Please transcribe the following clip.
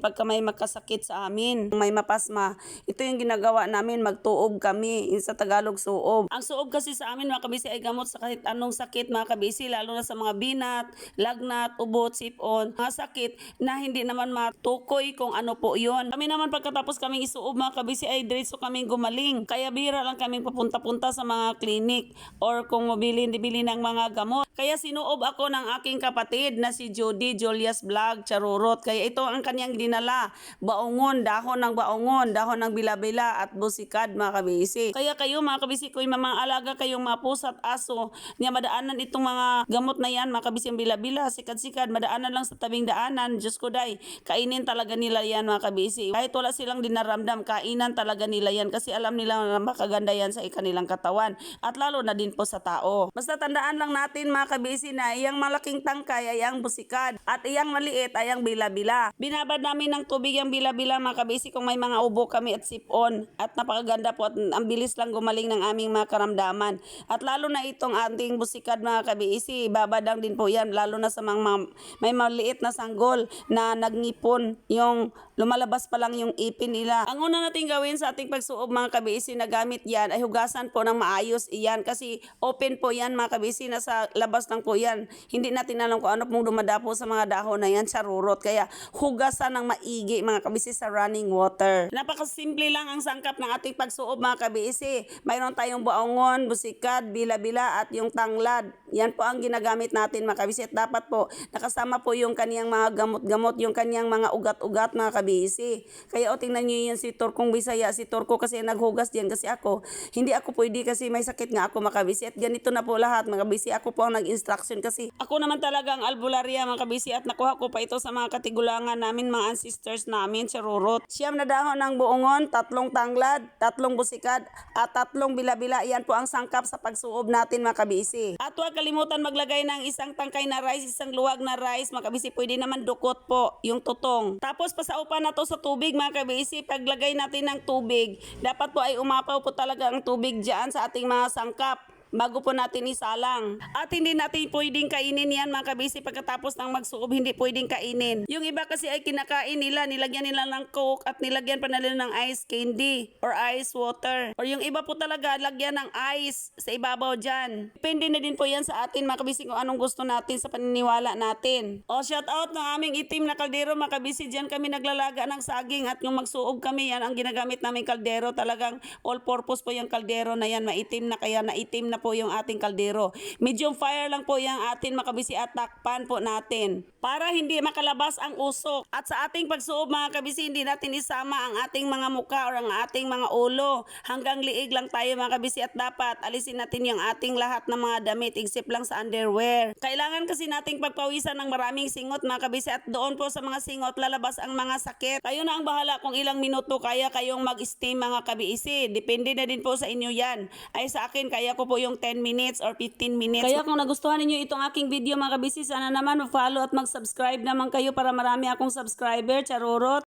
pagka may makasakit sa amin, may mapasma. Ito yung ginagawa namin, magtuob kami, sa Tagalog suob. Ang suob kasi sa amin mga kabisi ay gamot sa kahit anong sakit mga kabisi, lalo na sa mga binat, lagnat, ubot, sipon, mga sakit na hindi naman matukoy kung ano po yon. Kami naman pagkatapos kaming isuob mga kabisi ay diretso kaming gumaling. Kaya bira lang kaming papunta-punta sa mga clinic or kung mabili-bili ng mga gamot. Kaya sinuob ako ng aking kapatid na si Judy Julius Vlog Charurot. Kaya ito ang kanyang dinala. Baongon, dahon ng baongon, dahon ng bilabila at busikad mga kabisi. Kaya kayo mga kabisi ko, yung mga alaga kayong mga pusa at aso, niya madaanan itong mga gamot na yan, mga kabisi yung bilabila, sikad-sikad, madaanan lang sa tabing daanan. Diyos ko day, kainin talaga nila yan mga kabisi. Kahit wala silang dinaramdam, kainan talaga nila yan kasi alam nila na makaganda yan sa kanilang katawan at lalo na din po sa tao. Basta tandaan lang natin mga kabisi na iyang malaking tangkay ay ang busikad at iyang maliit ay ang bila-bila. Binabad namin ng tubig yung bila-bila mga kabisi kung may mga ubo kami at sipon at napakaganda po at ang bilis lang gumaling ng aming mga karamdaman. At lalo na itong ating busikad mga kabisi, babadang din po yan lalo na sa mga ma- may maliit na sanggol na nagngipon yung lumalabas pa lang yung ipin nila. Ang una natin gawin sa ating pagsuob mga kabisi na gamit yan ay hugasan po ng maayos iyan kasi open po yan mga kabisi nasa labas lang po yan. Hindi natin alam kung ano pong dumadapo sa mga dahon na yan sa rurot. Kaya hugasan ng maigi mga kabisi sa running water. Napakasimple lang ang sangkap ng ating pagsuob mga kabisi. Mayroon tayong buongon, busikad, bila-bila at yung tanglad. Yan po ang ginagamit natin mga kabisi. At dapat po nakasama po yung kaniyang mga gamot-gamot, yung kaniyang mga ugat-ugat mga kabisi. Kaya o tingnan nyo yan si Turkong Bisaya. Si Turko kasi naghugas diyan kasi ako. Hindi ako pwede kasi may sakit nga ako mga kabisi. At ganito na po lahat mga kabisi. Ako po ang nag-instruction kasi ako naman talaga ang albularya mga kabisi at nakuha ko pa ito sa mga katigulangan namin mga ancestors namin sa Rurot. Siyam na dahon ng buongon, tatlong tanglad, tatlong busikad at tatlong bila-bila. Yan po ang sangkap sa pagsuob natin mga kabisi. At huwag kalimutan maglagay ng isang tangkay na rice, isang luwag na rice mga kabisi. Pwede naman dukot po yung tutong. Tapos pasaupan na to sa tubig mga kabisi. Paglagay natin ng tubig, dapat po ay umapaw po talaga ang tubig dyan sa ating mga sangkap bago po natin isalang. At hindi natin pwedeng kainin yan mga kabisi pagkatapos ng magsuob, hindi pwedeng kainin. Yung iba kasi ay kinakain nila, nilagyan nila ng coke at nilagyan pa nila ng ice candy or ice water. Or yung iba po talaga, lagyan ng ice sa ibabaw dyan. Depende na din po yan sa atin mga kabisi kung anong gusto natin sa paniniwala natin. O shout out ng aming itim na kaldero mga kabisi, dyan kami naglalaga ng saging at yung magsuob kami yan, ang ginagamit namin kaldero talagang all purpose po yung kaldero na yan, maitim na kaya naitim na po yung ating kaldero. Medium fire lang po yung atin makabisi at takpan po natin para hindi makalabas ang usok. At sa ating pagsuob mga kabisi, hindi natin isama ang ating mga muka or ang ating mga ulo. Hanggang liig lang tayo mga kabisi at dapat alisin natin yung ating lahat ng mga damit except lang sa underwear. Kailangan kasi nating pagpawisan ng maraming singot mga kabisi at doon po sa mga singot lalabas ang mga sakit. Kayo na ang bahala kung ilang minuto kaya kayong mag-steam mga kabisi. Depende na din po sa inyo yan. Ay sa akin kaya ko po yung 10 minutes or 15 minutes. Kaya kung nagustuhan ninyo itong aking video mga kabisi, sana naman follow at mag-subscribe naman kayo para marami akong subscriber. Charurot.